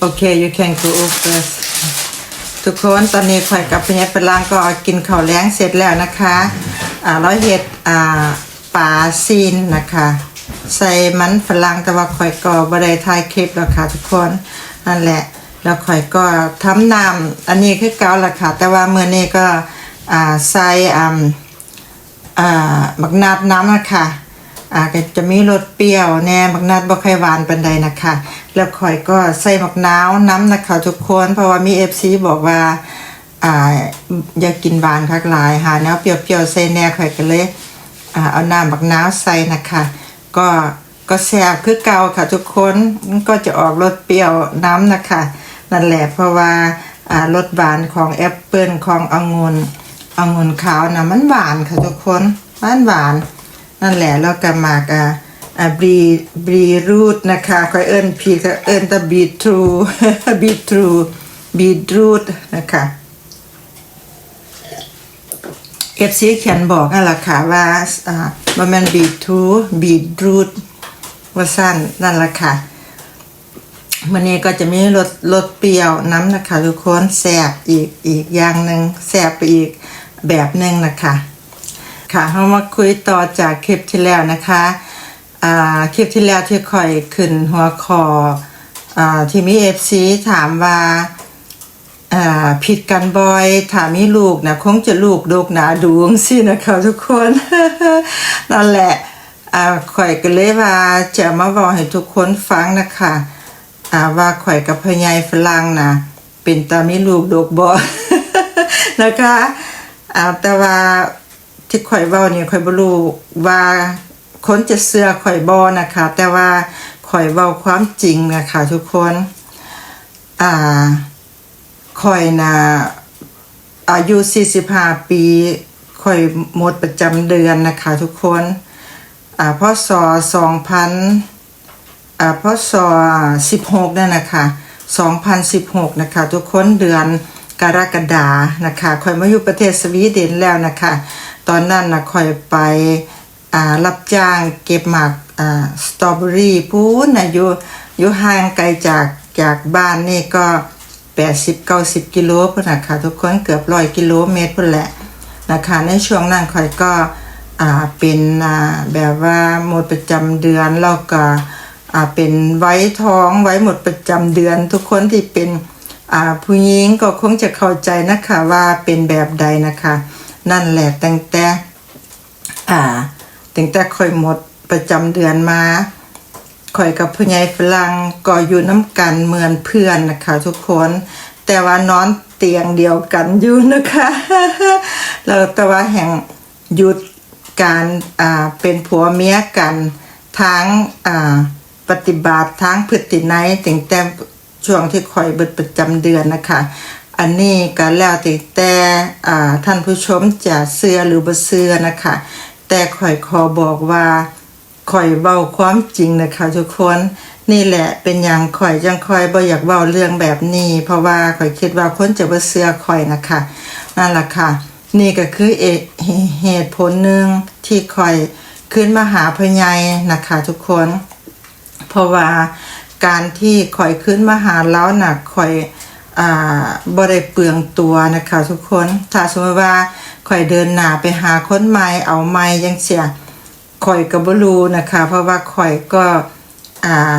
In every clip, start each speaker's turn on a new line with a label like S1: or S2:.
S1: โอเค you can go over ทุกคนตอนนี้ข่อยกับพญายปลางก็กินข้าวแล้งเสร็จแล้วนะคะ อ่าเราเห็ดอ่าปลาซีนนะคะ ใส่มันฝรั่งแต่ว่าข่อยก็บ่ได้ถ่ายคลิปแล้วค่ะทุกคนนั่นแหละแล้วข่อยก็ทำน้ำอันนี้คือเก่าละค่ะ แต่ว่าเมื้อนี้ก็อ่าใส่อ่าอ่าบักนาดน้ำนะคะ อ่าก็จะมีรสเปรี้ยวแน่บักนาดบ่ค่อยหวานปานใดนะคะ แล้วข่อยก็ใส่บักนาวน้ำนะคะทุกคนเพราะว่ามี FC บอกว่าอ่าอยากกินหวานคักหลายหาแนวเปรี้ยวๆใส่แน่ข่อยก็เลยอ่าเอาน้ำบักนาวใส่นะคะ ก็ก็แซ่บคือเก่าค่ะทุกคนก็จะออกรสเปรี้ยวน้ำนะคะนั่นแหละเพราะว่าอ่ารสหวานของแอปเปิลขององุ่นองุ่นขาวนะมันหวานค่ะทุกคนหวานหวาน นั่นแหละแล้วก็มากอะบรีบรีรูทนะคะคอยเอิ้นพีก็เอิ้นแตะบีทรูบีทรูบีทรูทนะคะเอฟซีเขียนบอกนั่นแหละค่ะว่าอ่าว่ามันบีทรูบีรูทว่าสั้นนั่นแหละค่ะวันนี้ก็จะมีรสรสเปรี้ยวน้ำนะคะทุกคนแสบอีกอีกอย่างหนึ่งแสบไปอีกแบบหนึ่งนะคะ ค่ะเรามาคุยต่อจากคลิปที่แล้วนะคะอ่าคลิปที่แล้วที่คอยขึ้นหัวคออ่าที่มีเอฟซีถามว่าอ่าผิดกันบ่อยถามมีลูกนะคงจะลูกดกหนาดูงสินะคะทุกคนนั่นแหละอ่าข่อยก็เลยว่าจะมาบอกให้ทุกคนฟังนะคะอ่าว่าข่อยกับพญายฝรั่งนะเป็นตามีลูกดกบ่นะคะอ่าแต่ว่า ที่ข่อยเว้านี่ข่อยบ่รู้ว่าคนจะเชื่อข่อยบ่นะคะ แต่ว่าข่อยเว้าความจริงนะคะทุกคน อ่าข่อยนะอายุ 45 ปีข่อยหมดประจำเดือนนะคะทุกคนอ่าพศ2000อ่าพศ16นั่นนะคะ2016นะคะทุกคนเดือนกรกฎานะคะคอยมาอยู่ประเทศสวีเดนแล้วนะคะ ตอนนั้นนะคอยไปรับจ้างเก็บหมากสตรอเบอรี่พูนนะอยู่อยู่ห่างไกลจากจากบ้านนี่ก็ 80-90 กิโลพุ่นนะคะทุกคนเกือบร้อยกิโลเมตรพุ่นแหละนะคะในช่วงนั้นคอยก็เป็นแบบว่าหมดประจำเดือนแล้วก็เป็นไว้ท้องไว้หมดประจำเดือน ทุกคนที่เป็นผู้หญิงก็คงจะเข้าใจนะคะว่าเป็นแบบใดนะคะ นั่นแหละตั้งแต่อ่าตั้งแต่คอยหมดประจำเดือนมาข่อยกับผู้ใหญ่ฝรั่งก็อยู่น้ำกันเหมือนเพื่อนนะคะทุกคน แต่ว่านอนเตียงเดียวกันอยู่นะคะแล้วแต่ว่าแห่งหยุดการอ่าเป็นผัวเมียกันทั้งอ่าปฏิบัติทั้งพฤตินัยถึงแต่ช่วงที่ข่อยเบิดประจำเดือนนะคะ อันนี้ก็แล้วแต่แต่ท่านผู้ชมจะเชื่อหรือบ่เชื่อนะคะ แต่ข่อยขอบอกว่าข่อยเว้าความจริงนะคะทุกคนนี่แหละเป็นอย่างข่อยจังข่อยบ่อยากเว้าเรื่องแบบนี้ เพราะว่าข่อยคิดว่าคนจะบ่เชื่อข่อยนะคะนั่นล่ะค่ะ นี่ก็คือเอเหตุผลหนึ่งที่ข่อยขึ้นมาหาพญายนะคะทุกคน เพราะว่าการที่ข่อยขึ้นมาหาแล้วน่ะข่อย อ่าบ่ได้เปลืองตัวนะคะทุกคนถ้าสมมติว่าข่อยเดินหน้าไปหาคนใหม่เอาใหม่จังเสียข่อยก็บ่รู้นะคะ เพราะว่าข่อยก็อ่า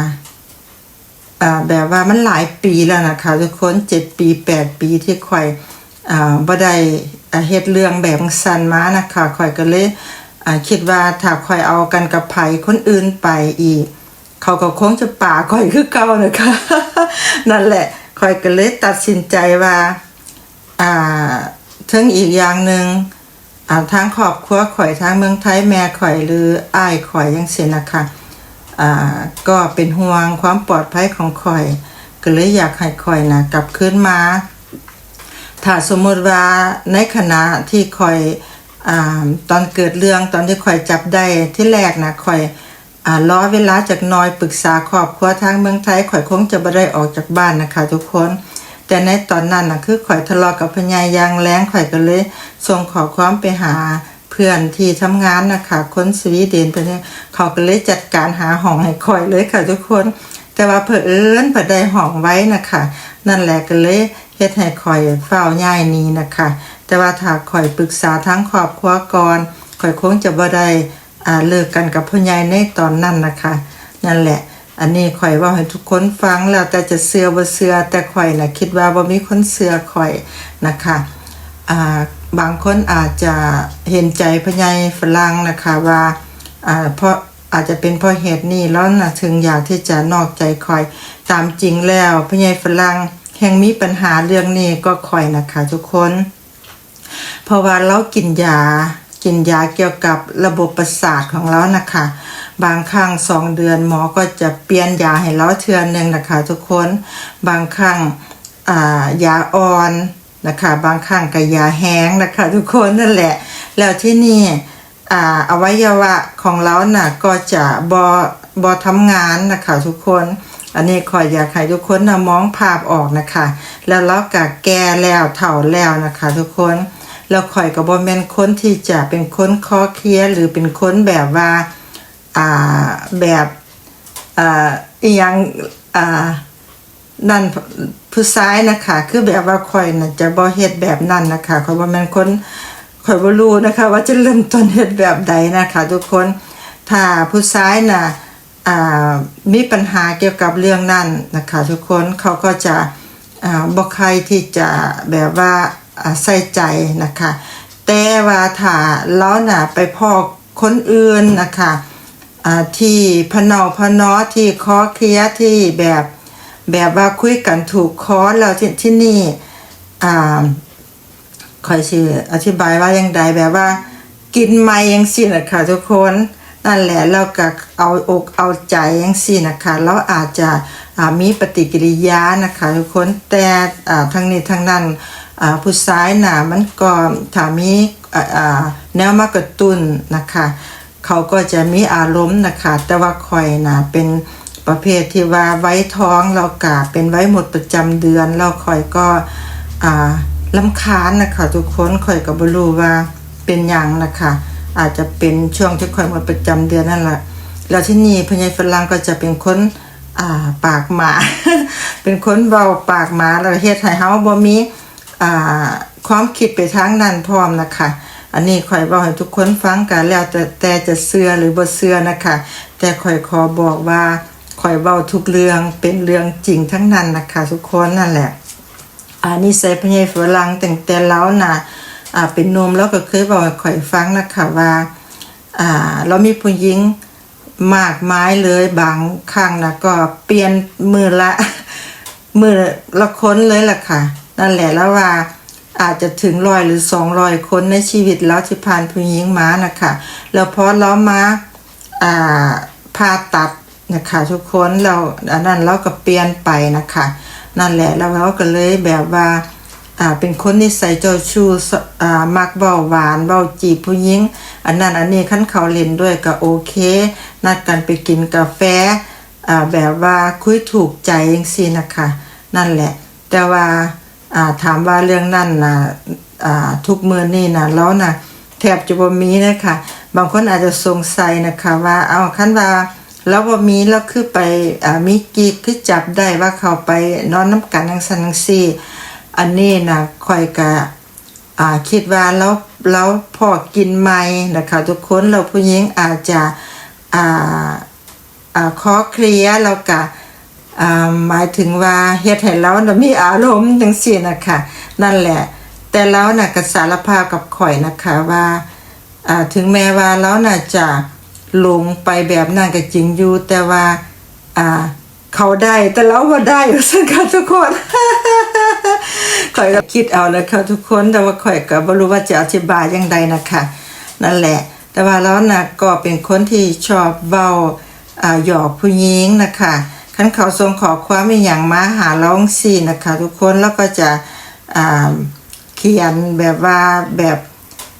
S1: อ่าแบบว่ามันหลายปีแล้วนะคะทุกคนเจ็ดปีแปดปีที่ข่อยอ่าบ่ได้เฮ็ดเรื่องแบบสันมานะคะข่อยก็เลยอ่าคิดว่าถ้าข่อยเอากันกับไผคนอื่นไปอีก เขาก็คงจะป่าข่อยคือเก่านะคะ นั่นแหละ ข่อยก็เลยตัดสินใจว่าอ่าถึงอีกอย่างหนึ่งอ่าทางครอบครัวข่อยทางเมืองไทยแม่ข่อยหรืออ้ายข่อยยังเสียนะคะอ่าก็เป็นห่วงความปลอดภัยของข่อย ก็เลยอยากให้ข่อยนะกลับคืนมาถ้าสมมติว่าในขณะที่ข่อยอาตอนเกิดเรื่องตอนที่ข่อยจับได้ที่แรกนะข่อย อ่าล้อเวลาจากน้อยปรึกษาครอบครัวทางเมืองไทยข่อยคงจะบ่ได้ออกจากบ้านนะคะ ทุกคน แต่ในตอนนั้นนะคือข่อยทะเลาะกับพญายางแรงข่อยก็เลยส่งขอความไปหาเพื่อนที่ทำงานนะคะคนสวีเดนไปเนี่ยเขาก็เลยจัดการหาห้องให้คอยเลยค่ะ ทุกคน แต่ว่าเผอิญเผอได้ห้องไว้นะคะ นั่นแหละก็เลยเฮ็ดให้คอยเฝ้าย่ายนี้นะคะ แต่ว่าถ้าคอยปรึกษาทั้งครอบครัวก่อนคอยคงจะบ่ได้ เลิกกันกับพ่อใหญ่ในตอนนั้นนะคะ นั่นแหละ อันนี้ข่อยว่าให้ทุกคนฟังแล้วแต่จะเสือบ่เสือแต่ข่อยนะคิดว่าบ่มีคนเสือข่อยนะคะอ่าบางคนอาจจะเห็นใจพญายฝรั่งนะคะว่าอ่าเพราะอาจจะเป็นเพราะเหตุนี้แล้วนะถึงอยากที่จะนอกใจข่อยตามจริงแล้วพญายฝรั่งแห่งมีปัญหาเรื่องนี้ก็ข่อยนะคะทุกคน เพราะว่าเรากินยา กินยาเกี่ยวกับระบบประสาทของเรานะคะ บางครั้งสองเดือนหมอก็จะเปลี่ยนยาให้เราเทือนหนึ่งนะคะ ทุกคนบางครั้งายาอ่อนนะคะบางครั้งก็ยาแห้งนะคะ ทุกคนนั่นแหละ แล้วที่นี่ออวัยวะของเราน่ะก็จะบอบอทำงานนะคะทุกคน อันนี้ขออยากให้ทุกคนนะมองภาพออกนะคะ แล้วเราก็แก่แล้วเฒ่าแล้วนะคะ ทุกคน แล้วข่อยก็บ่แม่นคนที่จะเป็นคนคอเคลียหรือเป็นคนแบบว่าอ่าแบบอ่าอียังอ่านั่นผู้ซ้ายนะคะ คือแบบว่าข่อยน่ะจะบ่เฮ็ดแบบนั้นนะคะข่อยบ่แม่นคนข่อยบ่รู้นะคะ ว่าจะเริ่มต้นเฮ็ดแบบใดนะคะ ทุกคนถ้าผู้ซ้ายน่ะอ่ามีปัญหาเกี่ยวกับเรื่องนั้นนะคะ ทุกคนเขาก็จะอ่าบ่ใครที่จะแบบว่า ใส่ใจนะคะ แต่ว่าถ้าเราน่ะไปพอกคนอื่นนะคะที่พะเนาพนอที่คอเคลียที่แบบแบบว่าคุยกันถูกคอแล้วที่ที่นี่อ่าคอยชื่ออธิบายว่ายังใดแบบว่า กินไม่ยังสินะคะทุกคนนั่นแหละเราก็เอาอกเอาใจยังสินะคะแล้วอาจจะมีปฏิกิริยานะคะทุกคนแต่ทั้งนี้ทั้งนั้น ผู้ซ้ายน่ะมันก็ถ้ามีแนวมากระตุ้นนะคะเขาก็จะมีอารมณ์นะคะ แต่ว่าคอยน่ะเป็นประเภทที่ว่าไว้ท้องเรากะเป็นไว้หมดประจำเดือน เราคอยก็ลำคาญนะคะ ทุกคนคอยก็บ่รู้ว่าเป็นหยังนะคะ อาจจะเป็นช่วงที่คอยหมดประจำเดือนนั่นแหละแล้วที่นี่พญายฝรั่งก็จะเป็นคนปากหมา เป็นคนเบาปากหมาแล้วเฮ็ดให้เฮาบ่มีอ่า ความคิดไปทางนั้นพร้อมนะคะ อันนี้คอยบอกให้ทุกคนฟังกันแล้วแต่แต่จะเชื่อหรือบ่เชื่อนะคะ แต่คอยขอบอกว่าคอยเว้าทุกเรื่องเป็นเรื่องจริงทั้งนั้นนะคะ ทุกคนนั่นแหละอันนี้ใส่พญายฝรั่งแต่งแต่แล้วนะอ่าเป็นนมแล้วก็เคยบอกให้ข่อยฟังนะคะว่าอ่าเรามีผู้หญิงมากมายเลยบางครั้งนะก็เปลี่ยนมือละมือละคนเลยล่ะค่ะ นั่นแหละแล้วว่าอาจจะถึงร้อยหรือสองร้อยคนในชีวิตแล้วที่ผ่านผู้หญิงม้านะคะแล้วพอเรามาอ่าผ่าตัดนะคะทุกคนเราอันนั้นเราก็เปลี่ยนไปนะคะนั่นแหละแล้วเราก็เลยแบบว่าอ่าเป็นคนนิสัยเจ้าชู้อ่ามักเบาหวานเบาจีบผู้หญิง อันนั้นอันนี้ขั้นเขาเล่นด้วยก็โอเค นัดกันไปกินกาแฟอ่าแบบว่าคุยถูกใจยังสินะคะ นั่นแหละ แต่ว่า ถามว่าเรื่องนั้นนะทุกมือนี่นะแล้วนะแทบจะบ่มีนะคะบางคนอาจจะสงสัยนะคะว่าเอาขั้นว่าแล้วบ่มีแล้วคือไปอมีกิ๊กคือจับได้ว่าเขาไปนอนน้ำกันทั้งสันทั้งสี่อันนี้นะคอยกะคิดว่าแล้วแล้วพอกินไม่นะคะทุกคนเราผู้หญิงอาจจะอ่าอ่าขอเคลียร์แล้วกะ หมายถึงว่าเฮ็ดให้เรานะมีอารมณ์จังซี่นะคะนั่นแหละ แต่แล้วน่ะก็สารภาพกับข่อยนะคะว่าอ่าถึงแม้ว่าเราน่ะจะหลงไปแบบนั้นก็จริงอยู่แต่ว่าอ่าเขาได้แต่เราบ่ได้สักค่ะทุกคนข่อยก็คิดเอานะคะทุกคนแต่ว่าข่อยก็บ่รู้ว่าจะอธิบายยังไงนะคะนั่นแหละ แต่ว่าแล้วนะก็เป็นคนที่ชอบเว้าอ่าหยอกผู้หญิงนะคะ คันเขาส่งขอความมีอย่างมาหาราจั่งซี่นะคะ ทุกคนแล้วก็จะเขียนแบบว่าแบบ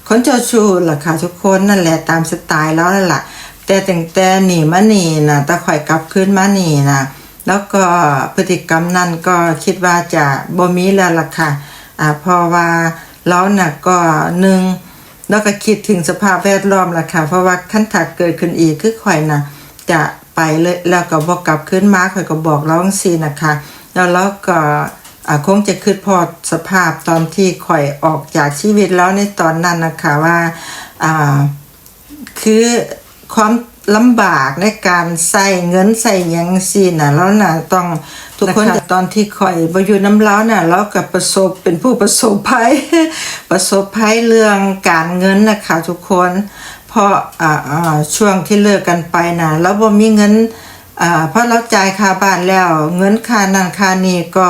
S1: คนเจ้าชู้ล่ะค่ะทุกคนนั่นแหละตามสไตล์แล้วนั่นแหละแต่แต่งแต่หนีมาหนีนะตะข่อยกลับขึ้นมาหนีนะแล้วก็พฤติกรรมนั่นก็คิดว่าจะบ่มีแล้วล่ะค่ะอ่าเพราะว่าเราน่ะก็หนึ่งแล้วก็คิดถึงสภาพแวดล้อมล่ะค่ะ เพราะว่าขั้นถักเกิดขึ้นอีกคือข่อยน่ะจะ ไปเลยแล้วก็บอกกลับขึ้นมาข่อยก็บอกร้องซีนะคะ แล้วเราก็อ่าคงจะคิดพอสภาพตอนที่ข่อยออกจากชีวิตแล้วในตอนนั้นนะคะว่าคือความลำบากในการใส่เงินใส่ยังสิน่ะแล้วน่ะต้องทุกคนตอนที่ข่อยบอยู่น้ำเล้าน่ะเราก็ประสบเป็นผู้ประสบภัย ประสบภัยเรื่องการเงินนะคะทุกคน เพราะอ่าอ่าช่วงที่เลิกกันไปนะแล้วบ่มีเงินเพราะเราจ่ายค่าบ้านแล้ว เงินค่านั่นค่านี่ก็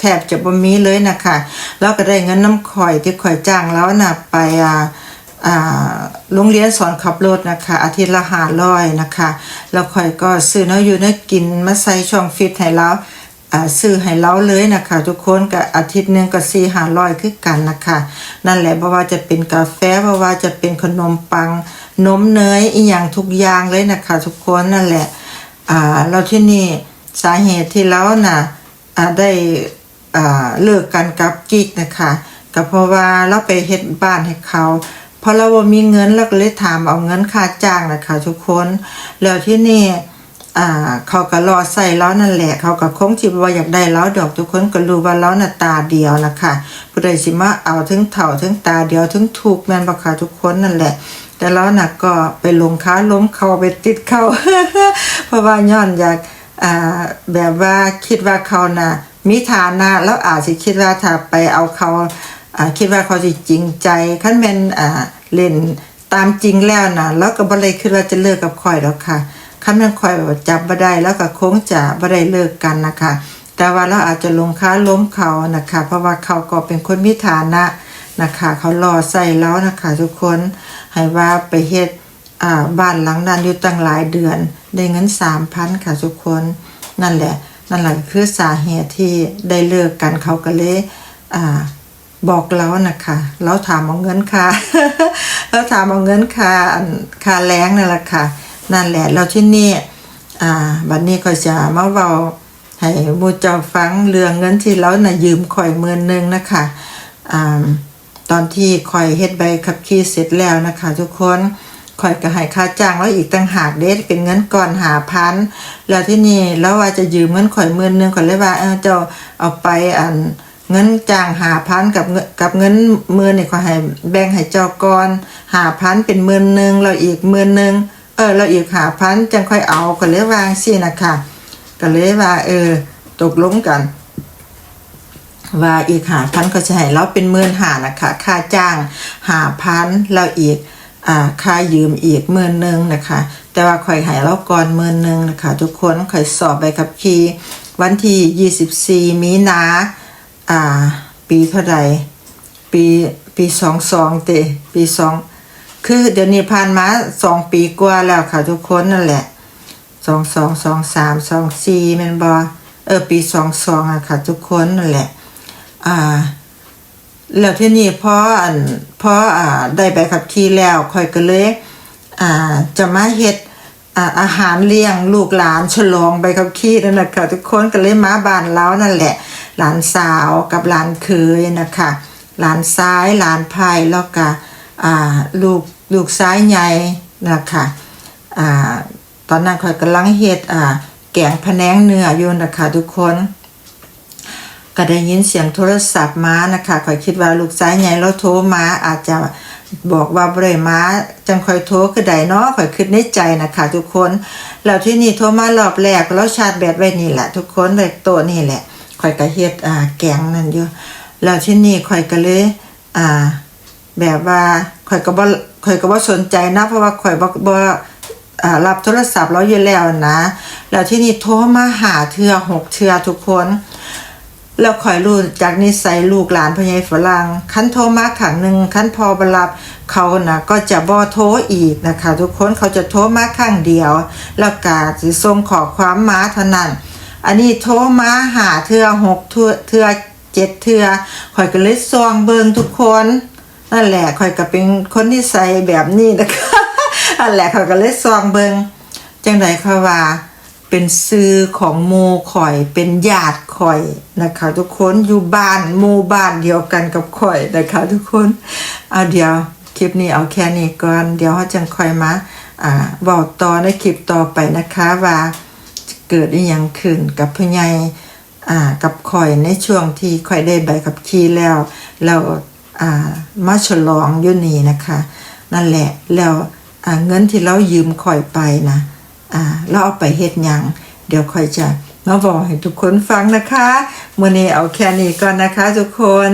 S1: แทบจะบ่มีเลยนะคะแล้วก็ได้เงินน้ำข่อยที่ข่อยจ้างแล้วน่ะไปอ่าโรงเรียนสอนขับรถนะคะ อาทิตย์ละห้าร้อยนะคะแล้วค่อยก็ซื้อเนื้ออยู่เนื้อกินมาใส่ช่องฟิตให้เราอ่าซื้อให้เราเลยนะคะ ทุกคนก็อาทิตย์หนึงก็สี่ห้าร้อยคือกันนะคะ นั่นแหละเพราะว่าจะเป็นกาแฟเพราะว่าจะเป็นขนมปัง นมเนยอีอย่างทุกอย่างเลยนะคะทุกคนนั่นแหละอ่าเราที่นี่สาเหตุที่เราน่ะอ่าได้อ่าเลิกกันกับกิ๊กนะคะก็เพราะว่าเราไปเฮ็ดบ้านให้เขาเพราะเราบ่มีเงินเราก็เลยถามเอาเงินค่าจ้างนะคะทุกคนแล้วที่นี่อ่าเขาก็รอใส่เรานั่นแหละ เขาก็คงสิว่าอยากได้เราดอกทุกคนก็รู้ว่าเราน่ะตาเดียวนะคะผู้ใดสิมาเอาถึงเถ่าถึงตาเดียวถึงถูกแม่นบ่คะทุกคนนั่นแหละ แต่เราน่ะก็ไปลงค้าล้มเขาไปติดเขาเพราะว่าย้อนอยากแบบว่าคิดว่าเขาน่ะมีฐานะแล้วอาจสิคิดว่าถ้าไปเอาเขาอ่าคิดว่าเขาสิจริงใจคันแม่นเล่นตามจริงแล้วน่ะแล้วก็บ่ได้คิดว่าจะเลิกกับข่อยแล้วค่ะคันแม่นข่อยแบบจับบ่ได้แล้วก็คงจะบ่ได้เลิกกันนะคะ แต่ว่าเราอาจจะลงค้าล้มเขานะคะ เพราะว่าเขาก็เป็นคนมีฐานะนะคะ เขารอใส่แล้วนะคะ ทุกคน ให้ว่าไปเฮ็ดบ้านหลังนั้นอยู่ตั้งหลายเดือน ได้เงินสามพันค่ะทุกคน นั่นแหละ นั่นแหละคือสาเหตุที่ได้เลิกกันเขาก็เลยอ่าบอกเรานะคะเราถามเอาเงินค่ะเราถามเอาเงินค่าค่าแรงนั่นแหละค่ะ นั่นแหละเราที่นี่อ่าบัดนี้ก็จะมาเว้าให้มูเจ้าฟังเรื่องเงินที่เราน่ะยืมข่อยหมื่นนึงนะคะอ่า ตอนที่คอยเฮ็ดใบขับขี่เสร็จแล้วนะคะ ทุกคนคอยก็ให้ค่าจ้างแล้วอีกต่างหากเด็ดเป็นเงินก่อนหาพันแล้วที่นี่แล้วว่าจะยืมเงินข่อยหมื่นหนึงข่อยเลยว่าเออจ้าเอาไปอันเงินจ้างหาพันกับกับเงินหมื่นนี่ขอให้แบ่งให้เจ้าก่อนหาพันเป็นหมื่นหนึงแล้วอีกหมื่นหนึงเออเราอีกหาพันจังค่อยเอาก็เลยวางสินะคะก็เลยว่าเออตกลงกัน ว่าอีกหาพันก็จะให้เราเป็นหมื่นหานะคะค่าจ้างหาพันแล้วอีกอ่าค่ายืมอีกหมื่นหนึ่งนะคะ แต่ว่าข่อยให้เราก่อนหมื่นหนึ่งนะคะ ทุกคนข่อยสอบใบขับขี่วันที่ 24 มีนาอ่าปีเท่าไหร่ปีปีสองสองเตปีสองคือเดี๋ยวนี้ผ่านมาสองปีกว่าแล้วค่ะทุกคนนั่นแหละสองสองสองสามสองสี่แม่นบอเออปีสองสองอะค่ะทุกคนนั่นแหละ อ่า แล้วที่นี่พออันพออ่าได้ใบขับขี่แล้วค่อยก็เลยอ่าจะมาเฮ็ดอ่าอาหารเลี้ยงลูกหลานฉลองใบขับขี่นั่นแหละค่ะทุกคนก็เลยมาบ้านเรานั่นแหละ หลานสาวกับหลานเคยนะคะ หลานซ้ายหลานพายแล้วก็อ่าลูกลูกซ้ายใหญ่นะคะอ่าตอนนั้นข่อยกำลังเฮ็ดอ่าแกงพะแนงเนื้ออยู่นะคะทุกคน ก็ได้ยินเสียงโทรศัพท์มานะคะข่อยคิดว่าลูกชายใหญ่เราโทรมาอาจจะบอกว่าบ่ได้มาจังคอยโทรคือใดเนาะข่อยคิดในใจนะคะทุกคนแล้วที่นี่โทรมารอบแรกแล้วชาร์จแบตไว้นี่แหละ ทุกคนเลยโตนี่แหละข่อยก็เฮ็ดอ่าแกงนั่นอยู่แล้วที่นี่ข่อยก็เลยอ่าแบบว่าข่อยก็บ่ข่อยก็บ่สนใจนะเพราะว่าข่อยบ่บ่อ่ารับโทรศัพท์เราอยู่แล้วนะ แล้วที่นี่โทรมาหาเทือหกเทือทุกคน แล้วคอยรู้จากนิสัยลูกหลานพญายฝรั่งคันโทรมาขังหนึ่งคันพอบรับเขานะก็จะบอโทรอีกนะคะ ทุกคนเขาจะโทรมาข้างเดียว แล้วกาสิส่งขอความมาเท่านั้น อันนี้โทรมาหาเทือหกเทือเทือเจ็ดเทือคอยก็เลยซองเบิงทุกคนนั่นแหละคอยก็เป็นคนนิสัยแบบนี้นะคะนั่นแหละคอยก็เลยซองเบิงจังไดเขาว่า เป็นซื้อของโมข่อยเป็นญาติข่อยนะคะ ทุกคนอยู่บ้านโมบ้านเดียวกันกับข่อยนะคะ ทุกคนเอาเดี๋ยวคลิปนี้เอาแค่นี้ก่อนเดี๋ยวเขาจังค่อยมาอ่าบอกต่อในคลิปต่อไปนะคะว่าเกิดอหยังขึ้นกับพ่ใหญ่อ่ากับข่อยในช่วงที่ข่อยได้ใบขับขี่แล้วแล้วอ่ามาฉลองอยู่นี่นะคะ นั่นแหละแล้วอ่าเงินที่เรายืมข่อยไปนะ อ่าเราเอาไปเฮ็ดยังเดี๋ยวค่อยจะมาบอกให้ทุกคนฟังนะคะมื่อนี้เอาแค่นี้ก่อนนะคะ ทุกคน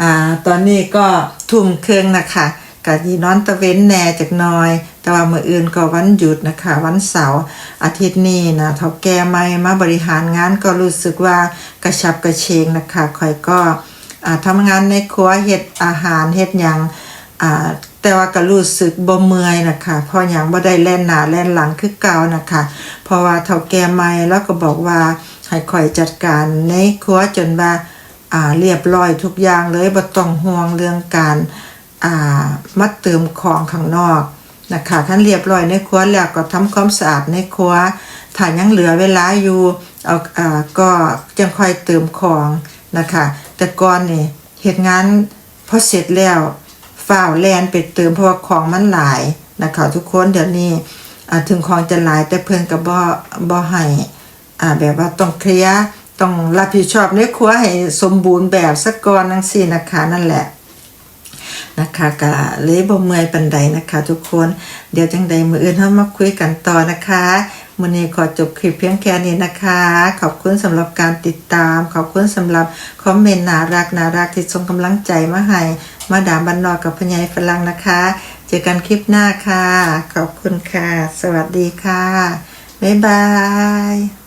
S1: อ่าตอนนี้ก็ทุ่มเครื่องนะคะกะยีนอนตะเว้นแหน่จากน้อย แต่ว่ามื่ออื่นก็วันหยุดนะคะ วันเสาร์อาทิตย์นี้นะเท่าแก่ไม่มาบริหารงานก็รู้สึกว่ากระชับกระเชงนะคะคอยก็ทำงานในครัวเฮ็ดอาหารเฮ็ดยังอ่า แต่ว่าก็รู้สึกบ่เมื่อยนะคะพราะอย่างบ่ได้แล่นหนาแล่นหลังคือเก่านะคะเพราะว่าเฒ่าแก่ใหม่แล้วก็บอกว่าให้คอยจัดการในครัวจนว่าอ่าเรียบร้อยทุกอย่างเลยบ่ต้องห่วงเรื่องการอ่ามาเติมของข้างนอกนะคะท่านเรียบร้อยในครัวแล้วก็ทำความสะอาดในครัวถ้ายังเหลือเวลาอยู่เอาอ่าก็จังค่อยเติมของนะคะ แต่ก่อนนี่เฮ็ดงานพอเสร็จแล้ว ฝ้าวแลนไปเติมเพราะว่าของมันหลายนะคะทุกคนเดี๋ยวนี้ถึงของจะหลายแต่เพื่อนก็บ่บ่ให้อ่าแบบว่าต้องเคลียร์ต้องรับผิดชอบในครัวให้สมบูรณ์แบบสักก่อนจังซี่นะคะนั่นแหละนะคะก็เลยบ่เมื่อยปันใดนะคะ ทุกคนเดี๋ยวจังใดมืออื่นเฮามาคุยกันต่อนะคะมื้อนี้ขอจบคลิปเพียงแค่นี้นะคะ ขอบคุณสำหรับการติดตาม ขอบคุณสำหรับคอมเมนต์น่ารักน่ารักที่ส่งกำลังใจมาให้ มาดามบันนอกกับพญายฝรั่งนะคะ เจอกันคลิปหน้าค่ะ ขอบคุณค่ะ สวัสดีค่ะ บ๊ายบาย